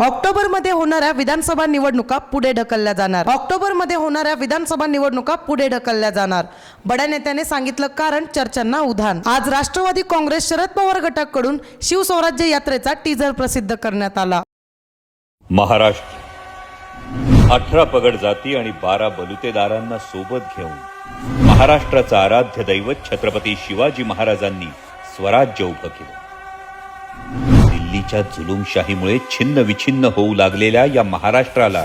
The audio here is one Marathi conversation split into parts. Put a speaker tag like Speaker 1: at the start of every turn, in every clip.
Speaker 1: ऑक्टोबरमध्ये होणाऱ्या विधानसभा निवडणुका पुढे ढकलल्या जाणार. ऑक्टोबरमध्ये होणाऱ्या विधानसभा निवडणुका पुढे ढकलल्या जाणार. बड्या नेत्याने सांगितलं कारण चर्चांना उधाण. आज राष्ट्रवादी काँग्रेस शरद पवार गटाकडून शिवस्वराज्य यात्रेचा टीजर प्रसिद्ध करण्यात आला.
Speaker 2: महाराष्ट्र. अठरा पगड जाती आणि बारा बलुतेदारांना सोबत घेऊन. महाराष्ट्राचं आराध्य दैवत छत्रपती शिवाजी महाराजांनी स्वराज्य उभं केलं. दिल्लीच्या जुलूमशाहीमुळे छिन्न विछिन्न होऊ लागलेल्या या महाराष्ट्राला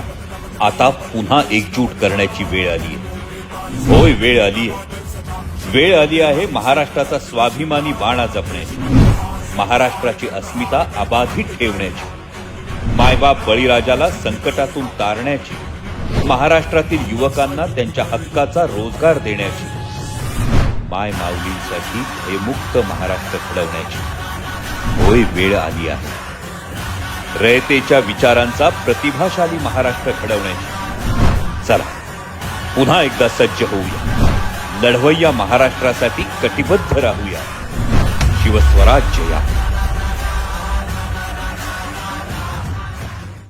Speaker 2: आता पुन्हा एकजूट करण्याची वेळ आली आहे. होय वेळ आली आहे. वेळ आली आहे महाराष्ट्राचा स्वाभिमानी बाणा जपण्याची महाराष्ट्राची अस्मिता अबाधित ठेवण्याची मायबाप बळीराजाला संकटातून तारण्याची महाराष्ट्रातील युवकांना त्यांच्या हक्काचा रोजगार देण्याची माय माऊलींसाठी भयमुक्त महाराष्ट्र घडवण्याची. होय वेळ आली आहे. रयतेच्या विचारांचा प्रतिभाशाली महाराष्ट्र घडवण्याची चला पुन्हा एकदा सज्ज होऊया. लढवय्या महाराष्ट्रासाठी कटिबद्ध राहूया. शिवस्वराज्य या.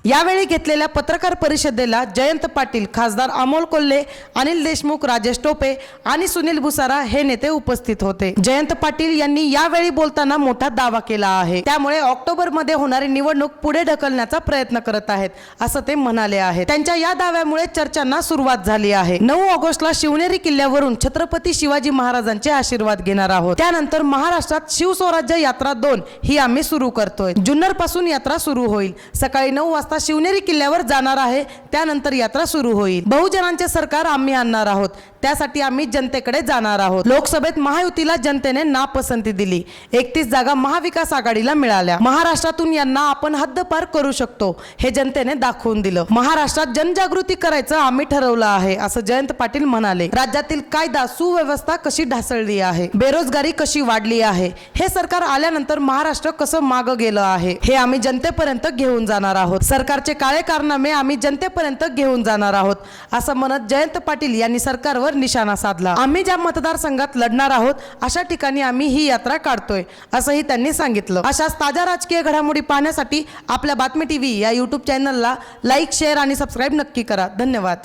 Speaker 1: यावेळी घेतलेल्या पत्रकार परिषदेला जयंत पाटील खासदार अमोल कोल्हे अनिल देशमुख राजेश टोपे आणि सुनील भुसारा हे नेते उपस्थित होते. जयंत पाटील यांनी यावेळी बोलताना मोठा दावा केला आहे. त्यामुळे ऑक्टोबरमध्ये होणारी निवडणूक पुढे ढकलण्याचा प्रयत्न करत आहेत असं ते म्हणाले आहेत. त्यांच्या या दाव्यामुळे चर्चांना सुरुवात झाली आहे. नऊ ऑगस्टला शिवनेरी किल्ल्यावरून छत्रपती शिवाजी महाराजांचे आशीर्वाद घेणार आहोत. त्यानंतर महाराष्ट्रात शिवस्वराज्य यात्रा दोन ही आम्ही सुरू करतोय. जुन्नरपासून यात्रा सुरू होईल. सकाळी नऊ वाजता शिवनेरी किल्ल्यावर जाणार आहे. त्यानंतर यात्रा सुरू होईल. बहुजनांचे सरकार आम्ही आणणार आहोत. त्यासाठी आम्ही जनतेकडे जाणार आहोत. लोकसभेत महायुतीला जनतेने नापसंती दिली. एकतीस जागा महाविकास आघाडीला मिळाल्या. महाराष्ट्रातून यांना आपण हद्दपार करू शकतो हे जनतेने दाखवून दिलं. महाराष्ट्रात जनजागृती करायचं आम्ही ठरवलं आहे असं जयंत पाटील म्हणाले. राज्यातील कायदा सुव्यवस्था कशी ढासळली आहे? बेरोजगारी कशी वाढली आहे? हे सरकार आल्यानंतर महाराष्ट्र कसं मागं गेलं आहे? हे आम्ही जनतेपर्यंत घेऊन जाणार आहोत. सरकारचे काळे कारनामे आम्ही जनतेपर्यंत घेऊन जाणार आहोत. असं म्हणत जयंत पाटील यांनी सरकारवर निशाणा साधला. आम्ही ज्या मतदारसंघात लढणार आहोत अशा ठिकाणी आम्ही ही यात्रा काढतोय असंही त्यांनी सांगितलं. अशाच ताज्या राजकीय घडामोडी पाहण्यासाठी आपल्या बातमी टीव्ही या युट्यूब चॅनलला लाईक शेअर आणि सबस्क्राईब नक्की करा. धन्यवाद.